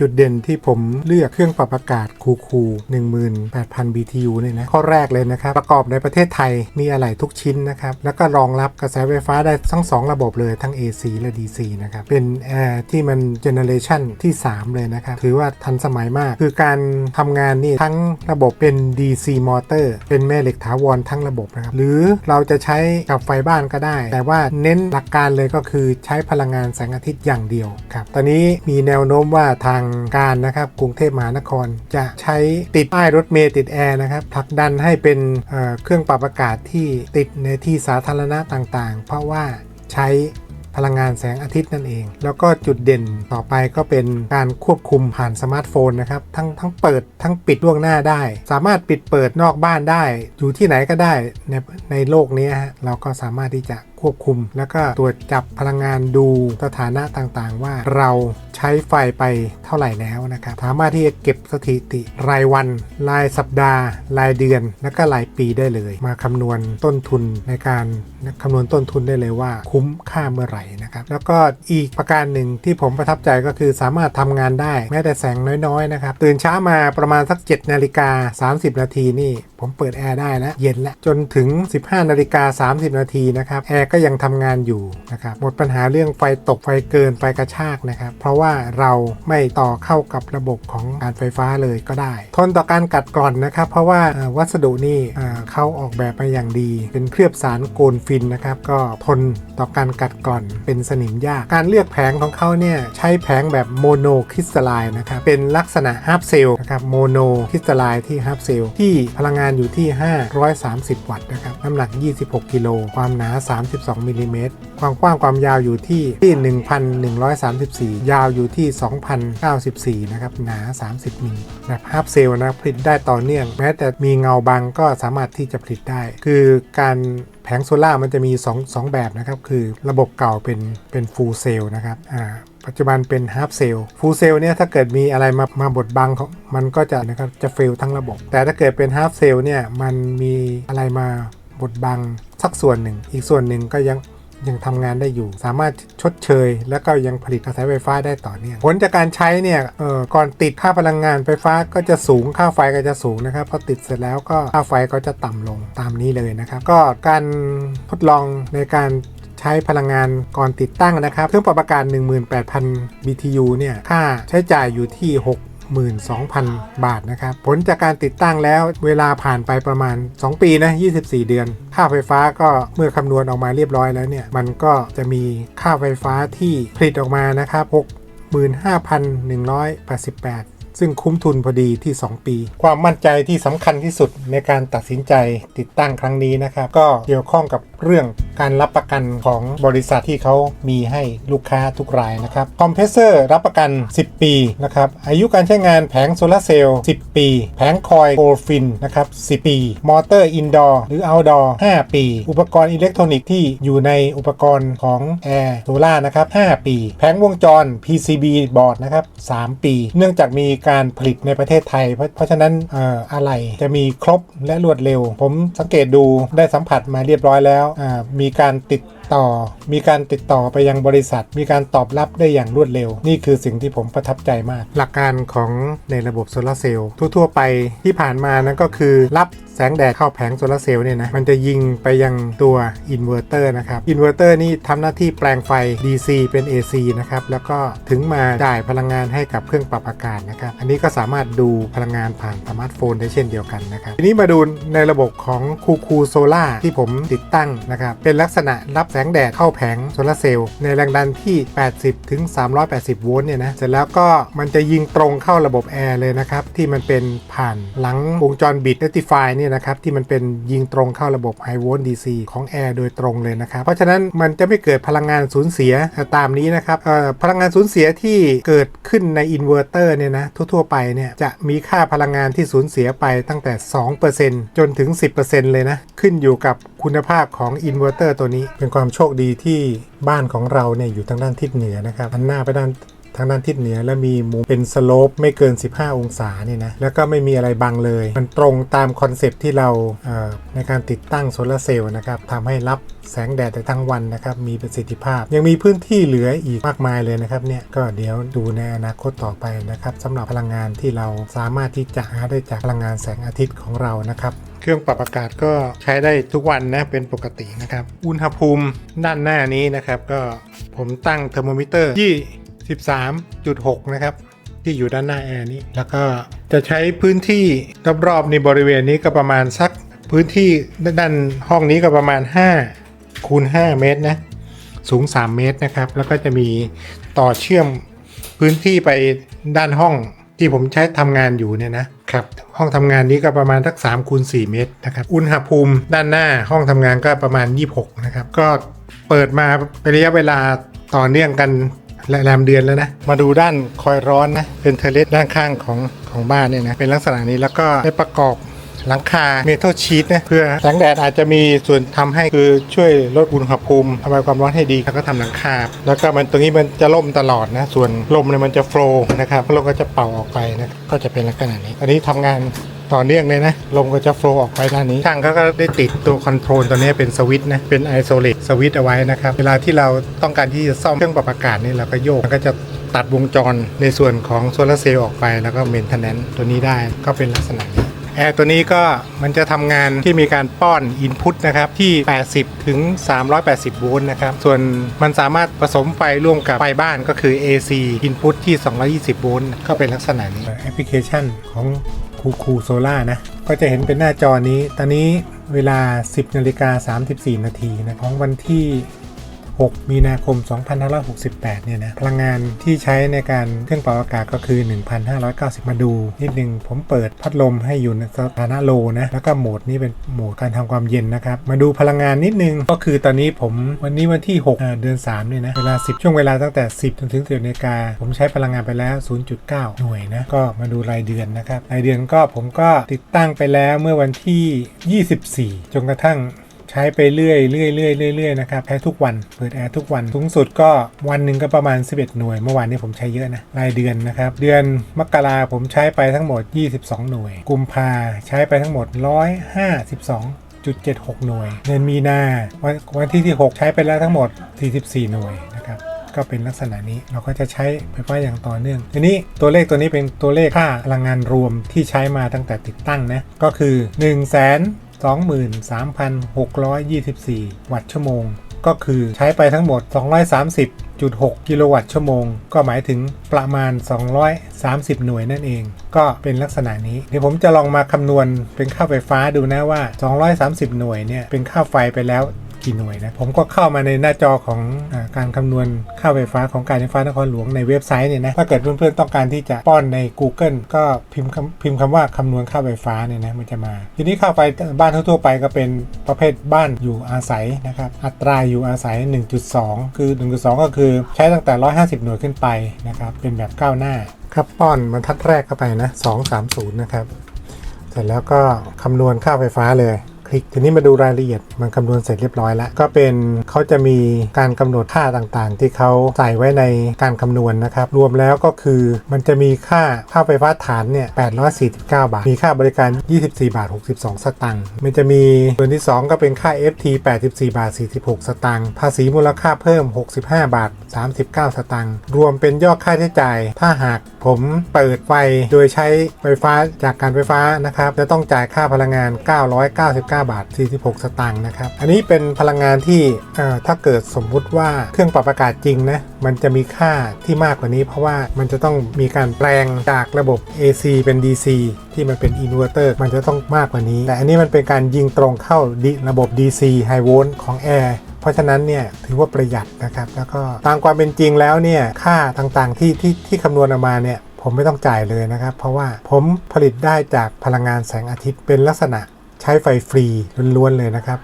จุดเด่นที่ผมเลือกเครื่องปรับอากาศคูคู18,000 BTU เนี่ยนะข้อแรกเลยนะครับ ประกอบในประเทศไทยมีอะไหล่ทุกชิ้นนะครับ แล้วก็รองรับกระแสไฟฟ้าได้ทั้ง 2 ระบบเลยทั้ง AC และ DC นะครับ เป็นแอร์ที่มันเจเนเรชันที่ 3 เลยนะครับ ถือว่าทันสมัยมาก คือการทำงานนี่ทั้งระบบเป็น DC มอเตอร์เป็นแม่เหล็กถาวรทั้งระบบนะครับ หรือเราจะใช้กับไฟบ้านก็ได้ แต่ว่าเน้นหลักการเลยก็คือใช้พลังงานแสงอาทิตย์อย่างเดียวครับ ตอนนี้มีแนวโน้มว่าทางการนะครับกรุงเทพมหานครจะใช้ติดป้ายรถเมล์ติดแอร์นะครับผลักดันให้เป็นเเครื่องปรับอากาศที่ติดในที่สาธารณะต่างๆ เพราะว่าใช้พลังงานแสงอาทิตย์นั่นเอง แล้วก็จุดเด่นต่อไปก็เป็นการควบคุมผ่านสมาร์ทโฟนนะครับ ทั้งทั้งเปิดทั้งปิดล่วงหน้าได้ สามารถปิดเปิดนอกบ้านได้ อยู่ที่ไหนก็ได้ในในโลกนี้ฮะเราก็สามารถที่จะ ควบคุม แล้วก็ตรวจจับพลังงานดูสถานะต่างๆ ว่าเราใช้ไฟไปเท่าไหร่แล้วนะครับสามารถที่จะเก็บสถิติรายวัน รายสัปดาห์ รายเดือน แล้วก็รายปีได้เลย มาคำนวณต้นทุนในการคำนวณต้นทุนได้เลยว่า คุ้มค่าเมื่อไหร่นะครับแล้วก็อีกประการหนึ่งที่ผมประทับใจก็คือสามารถทำงานได้แม้แต่แสงน้อยๆนะครับตื่นเช้ามาประมาณสัก7นาฬิกา30 นาทีนี่ผมเปิดแอร์ได้แล้วเย็นแล้วจนถึง 15นาฬิกา30 นาทีนะครับแอร์ก็ยังทำงานอยู่นะครับหมดปัญหาเรื่องไฟตกไฟเกินไฟกระชากนะครับ เพราะว่าเราไม่ต่อเข้ากับระบบของการไฟฟ้าเลยก็ได้ ทนต่อการกัดกร่อนนะครับ เพราะว่าวัสดุนี่เอ่อเขาออกแบบมาอย่างดี เป็นเคลือบสารโกนฟินนะครับ ก็ทนต่อการกัดกร่อน เป็นสนิมยาก การเลือกแผงของเขาเนี่ยใช้แผงแบบโมโนคริสตัลไลน์นะครับ เป็นลักษณะฮาร์ปเซลนะครับโมโนคริสตัลไลน์ที่ฮาร์ปเซลที่พลังงานอยู่ที่ 530 วัตต์นะครับ น้ำหนัก 26 กิโล ความหนา32มิลิเมตรความกว้างความยาวอยู่ที่ที่ 1,134 ยาวอยู่ที่ 2,094 นะครับ หนา 30มิลแบบฮาร์ปเซลนะผลิตได้ต่อเนื่อง แม้แต่มีเงาบางก็สามารถที่จะผลิตได้ คือการแผงโซล่าร์มันจะมี 2 2 แบบนะครับ คือระบบเก่าเป็นเป็นฟูลเซลนะครับอ่าปัจจุบันเป็นฮาร์ปเซลฟูลเซลเนี่ยถ้าเกิดมีอะไรมามาบดบังมันก็จะนะครับจะเฟลทั้งระบบ แต่ถ้าเกิดเป็นฮาร์ปเซลเนี่ยมันมีอะไรมาบดบัง สักส่วนหนึ่ง อีกส่วนหนึ่งก็ยังยังทำงานได้อยู่ สามารถชดเชย แล้วก็ยังผลิตกระแสไฟฟ้าได้ต่อเนื่องผลจากการใช้เนี่ยเอ่อก่อนติดค่าพลังงานไฟฟ้าก็จะสูงค่าไฟก็จะสูงนะครับพอติดเสร็จแล้วก็ค่าไฟก็จะต่ำลงตามนี้เลยนะครับ ก็การทดลองในการใช้พลังงานก่อนติดตั้งนะครับ เครื่องปรับอากาศ18,000 BTU เนี่ย ค่าใช้จ่ายอยู่ที่ 62,000 บาทนะครับ ผลจากการติดตั้งแล้วเวลาผ่านไปประมาณ 2 ปีนะ24 เดือน ค่าไฟฟ้าก็เมื่อคำนวณออกมาเรียบร้อยแล้วเนี่ย มันก็จะมีค่าไฟฟ้าที่ผลิตออกมานะครับ 65,188ซึ่งคุ้มทุนพอดีที่ 2 ปี ความมั่นใจที่สำคัญที่สุดในการตัดสินใจติดตั้งครั้งนี้นะครับ ก็เกี่ยวข้องกับเรื่องการรับประกันของบริษัทที่เขามีให้ลูกค้าทุกรายนะครับคอมเพรสเซอร์รับประกัน 10 ปีนะครับอายุการใช้งานแผงโซลาร์เซลล์10 ปี แผงคอยโกลฟินนะครับ10 ปี มอเตอร์อินดอร์หรือเอาดอร์5ปี อุปกรณ์อิเล็กทรอนิกส์ที่อยู่ในอุปกรณ์ของแอร์โซล่านะครับ5ปี แผงวงจร PCB บอร์ดนะครับ3ปี เนื่องจากมีการผลิตในประเทศไทย เพราะฉะนั้นอออะไรจะมีครบและรวดเร็ว ผมสังเกตดูได้สัมผัสมาเรียบร้อยแล้วอ่ามีการติด ต่อ มีการติดต่อไปยังบริษัท มีการตอบรับได้อย่างรวดเร็ว นี่คือสิ่งที่ผมประทับใจมาก หลักการของในระบบโซลาร์เซลล์ทั่วๆไปที่ผ่านมานั้นก็คือรับแสงแดดเข้าแผงโซลาร์เซลล์เนี่ยนะ มันจะยิงไปยังตัวอินเวอร์เตอร์นะครับ อินเวอร์เตอร์นี่ทำหน้าที่แปลงไฟ DC เป็น AC นะครับ แล้วก็ถึงมาจ่ายพลังงานให้กับเครื่องปรับอากาศนะครับ อันนี้ก็สามารถดูพลังงานผ่านสมาร์ทโฟนได้เช่นเดียวกันนะครับ ทีนี้มาดูในระบบของคูคูโซล่าที่ผมติดตั้งนะครับ เป็นลักษณะรับแสงแดดเข้าแผงโซลาร์เซลล์ในแรงดันที่ 80 ถึง 380 โวลต์เนี่ยนะ เสร็จแล้วก็มันจะยิงตรงเข้าระบบแอร์เลยนะครับ ที่มันเป็นผ่านหลังวงจรบิด rectify เนี่ยนะครับ ที่มันเป็นยิงตรงเข้าระบบ High Volt DC ของแอร์โดยตรงเลยนะครับ เพราะฉะนั้นมันจะไม่เกิดพลังงานสูญเสียตามนี้นะครับพลังงานสูญเสียที่เกิดขึ้นในอินเวอร์เตอร์เนี่ยนะทั่วๆไปเนี่ยจะมีค่าพลังงานที่สูญเสียไปตั้งแต่ 2%จนถึง 10%เลยนะ ขึ้นอยู่กับคุณภาพของอินเวอร์เตอร์ตัวนี้ เป็นความโชคดีที่บ้านของเราเนี่ยอยู่ทางด้านทิศเหนือนะครับหันหน้าไปด้านทางด้านทิศเหนือและมีมุมเป็นสโลปไม่เกิน 15 องศาเนี่ยนะแล้วก็ไม่มีอะไรบังเลย มันตรงตามคอนเซปต์ที่เราเอ่อในการติดตั้งโซลาร์เซลล์นะครับทำให้รับแสงแดดได้ทั้งวันนะครับมีประสิทธิภาพ ยังมีพื้นที่เหลืออีกมากมายเลยนะครับเนี่ยก็เดี๋ยวดูในอนาคตต่อไปนะครับสำหรับพลังงานที่เราสามารถที่จะหาได้จากพลังงานแสงอาทิตย์ของเรานะครับ เครื่องปรับอากาศก็ใช้ได้ทุกวันนะเป็นปกตินะครับ อุณหภูมิด้านหน้านี้นะครับ ก็ผมตั้งเทอร์โมมิเตอร์ที่ 13.6 นะครับ ที่อยู่ด้านหน้าแอร์นี้ แล้วก็จะใช้พื้นที่รอบๆในบริเวณนี้ก็ประมาณสักพื้นที่ด้านห้องนี้ก็ประมาณ5คูณ5เมตรนะสูง 3 เมตรนะครับ แล้วก็จะมีต่อเชื่อมพื้นที่ไปด้านห้อง ที่ผมใช้ทำงานอยู่เนี่ยนะครับห้องทำงานนี้ก็ประมาณสัก3คูณ4เมตรนะครับอุณหภูมิด้านหน้าห้องทำงานก็ประมาณ 26 นะครับ ก็เปิดมาเป็นระยะเวลาต่อเนื่องกันและแรมเดือนแล้วนะ มาดูด้านคอยร้อนนะ เป็นเทเลสด้านข้างของของบ้านเนี่ยนะ เป็นลักษณะนี้แล้วก็ได้ประกอบ หลังคาเมทัลชีตนะเพื่อแสงแดดอาจจะมีส่วนทำให้คือช่วยลดอุณหภูมิทำลายความร้อนให้ดีแล้วก็ทำหลังคา แล้วก็มันตรงนี้มันจะล่มตลอดนะ ส่วนลมเนี่ยมันจะโฟล์นะครับลมก็จะเป่าออกไปนะก็จะเป็นลักษณะนี้ อันนี้ทำงานต่อเนื่องเลยนะ ลมก็จะโฟล์ออกไปด้านนี้ช่างเขาก็ได้ติดตัวคอนโทรลตัวนี้เป็นสวิตช์นะ เป็นไอโซเลตสวิตช์เอาไว้นะครับ เวลาที่เราต้องการที่จะซ่อมเครื่องปรับอากาศนี่เราก็โยกมันก็จะตัดวงจรในส่วนของโซลาร์เซลล์ออกไปแล้วก็เมนเทนแนนซ์ตัวนี้ได้ก็เป็นลักษณะนี้ แอร์ตัวนี้ก็มันจะทำงานที่มีการป้อน Input นะครับที่ 80 ถึง 380 โวลต์นะครับ ส่วนมันสามารถผสมไฟร่วมกับไฟบ้านก็คือ AC Input ที่ 220 โวลต์ก็เป็นลักษณะนี้แอปพลิเคชันของคูคูโซล่านะ ก็จะเห็นเป็นหน้าจอนี้ ตอนนี้เวลา 10นาฬิกา34 นาทีนะของวันที่ 6 มีนาคม 2568 เนี่ยนะ พลังงานที่ใช้ในการเครื่องเป่าอากาศก็คือ 1,590 มาดูนิดนึง ผมเปิดพัดลมให้อยู่ในสถานะโลนะ แล้วก็โหมดนี้เป็นโหมดการทำความเย็นนะครับ มาดูพลังงานนิดนึง ก็คือตอนนี้ผมวันนี้วันที่ 6 เดือน3เนี่ยนะ เวลา 10 ช่วงเวลาตั้งแต่ 10จนถึง10นาฬิกา ผมใช้พลังงานไปแล้ว 0.9 หน่วยนะ ก็มาดูรายเดือนนะครับ รายเดือนก็ผมก็ติดตั้งไปแล้วเมื่อวันที่ 24 จนกระทั่ง ใช้ไปเรื่อยเรื่อยเรื่อยเรื่อยนะครับ ใช้ทุกวัน เปิดแอร์ทุกวันสูงสุดก็วันหนึ่งก็ประมาณ 11 หน่วย เมื่อวานนี้ผมใช้เยอะนะ รายเดือนนะครับ เดือนมกราผมใช้ไปทั้งหมด 22 หน่วย กุมภาใช้ไปทั้งหมด 152จุด76 หน่วย เดือนมีนาวันวันที่ที่ 6 ใช้ไปแล้วทั้งหมด 44 หน่วยนะครับ ก็เป็นลักษณะนี้เราก็จะใช้ไฟฟ้าอย่างต่อเนื่อง ทีนี้ตัวเลขตัวนี้เป็นตัวเลขค่าพลังงานรวมที่ใช้มาตั้งแต่ติดตั้งนะ ก็คือ1 2 23,624 วัตต์ชั่วโมง ก็คือใช้ไปทั้งหมด 230.6 กิโลวัตต์ชั่วโมง ก็หมายถึงประมาณ 230 หน่วยนั่นเอง ก็เป็นลักษณะนี้ เดี๋ยวผมจะลองมาคำนวณเป็นค่าไฟฟ้าดูนะว่า 230 หน่วยเนี่ยเป็นค่าไฟไปแล้ว กี่หน่วยนะ ผมก็เข้ามาในหน้าจอของอการคำนวณค่าไฟฟ้าของการไฟฟ้านครหลวงในเว็บไซต์เนี่ยนะถ้าเกิดเพื่อนๆต้องการที่จะป้อนใน Google ก็พิมพ์คำพิมพ์คำว่าคำนวณค่าไฟฟ้าเนี่ยนะมันจะมา ทีนี้ค่าไฟบ้านทั่วๆไปก็เป็นประเภทบ้านอยู่อาศัยนะครับอัตราอยู่อาศัย 1.2 คือ 1.2 ก็คือใช้ตั้งแต่ 150 หน่วยขึ้นไปนะครับเป็นแบบก้าวหน้าครับป้อนบรรทัดแรกเข้าไปนะ230 นะครับ เสร็จแล้วก็คำนวณค่าไฟฟ้าเลย คลิก ทีนี้มาดูรายละเอียดมันคำนวณเสร็จเรียบร้อยแล้ว ก็เป็นเขาจะมีการกำหนดค่าต่างๆ ที่เขาใส่ไว้ในการคำนวณนะครับ รวมแล้วก็คือมันจะมีค่าค่าไฟฟ้าฐานเนี่ย849 บาท มีค่าบริการ 24 บาท 62 สตางค์มันจะมีส่วนที่ 2 ก็เป็นค่า FT 84 บาท 46 สตางค์ภาษีมูลค่าเพิ่ม 65 บาท 39 สตางค์รวมเป็นยอดค่าใช้จ่าย ถ้าหากผมเปิดไฟโดยใช้ไฟฟ้าจากการไฟฟ้านะครับจะต้องจ่ายค่าพลังงาน 999บาท 46 สตางค์นะครับ อันนี้เป็นพลังงานที่ถ้าเกิดสมมุติว่าเครื่องปรับอากาศจริงนะมันจะมีค่าที่มากกว่านี้ เพราะว่ามันจะต้องมีการแปลงจากระบบ AC เป็น DC ที่มันเป็นอินเวอร์เตอร์มันจะต้องมากกว่านี้ แต่อันนี้มันเป็นการยิงตรงเข้าดิระบบ DC High Volt ของแอร์เพราะฉะนั้นเนี่ยถือว่าประหยัดนะครับ แล้วก็ตามความเป็นจริงแล้วเนี่ยค่าต่างๆที่ที่ที่คำนวณออกมาเนี่ยผมไม่ต้องจ่ายเลยนะครับ เพราะว่าผมผลิตได้จากพลังงานแสงอาทิตย์เป็นลักษณะ ใช้ไฟฟรีล้วนๆเลยนะครับ